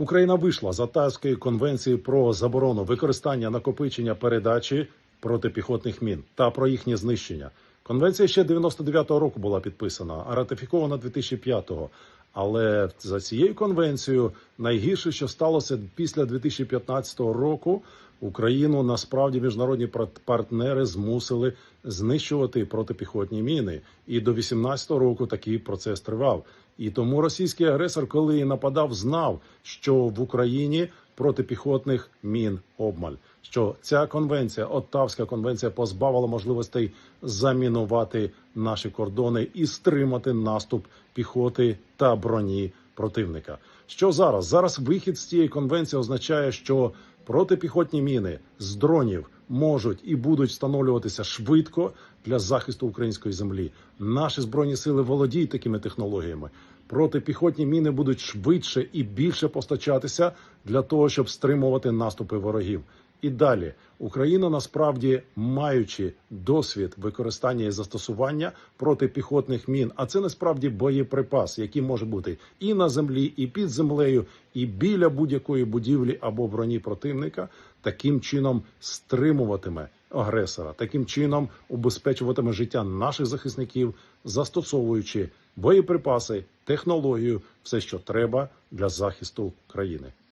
Україна вийшла з Атаської конвенції про заборону використання накопичення передачі протипіхотних мін та про їхнє знищення. Конвенція ще 99-го року була підписана, а ратифікована 2005-го. Але за цією конвенцією найгірше, що сталося після 2015 року, Україну насправді міжнародні пар- партнери змусили знищувати протипіхотні міни. І до 18-го року такий процес тривав. І тому російський агресор, коли і нападав, знав, що в Україні протипіхотних мін обмаль. Що ця конвенція, Оттавська конвенція, позбавила можливостей замінувати наші кордони і стримати наступ піхоти та броні противника. Що зараз? Зараз вихід з цієї конвенції означає, що протипіхотні міни з дронів можуть і будуть встановлюватися швидко для захисту української землі. Наші збройні сили володіють такими технологіями. Протипіхотні міни будуть швидше і більше постачатися для того, щоб стримувати наступи ворогів. І далі Україна насправді маючи досвід використання і застосування протипіхотних мін, а це насправді боєприпас, який може бути і на землі, і під землею, і біля будь-якої будівлі або броні противника, таким чином стримуватиме агресора, таким чином убезпечуватиме життя наших захисників, застосовуючи боєприпаси, технологію, все, що треба для захисту країни.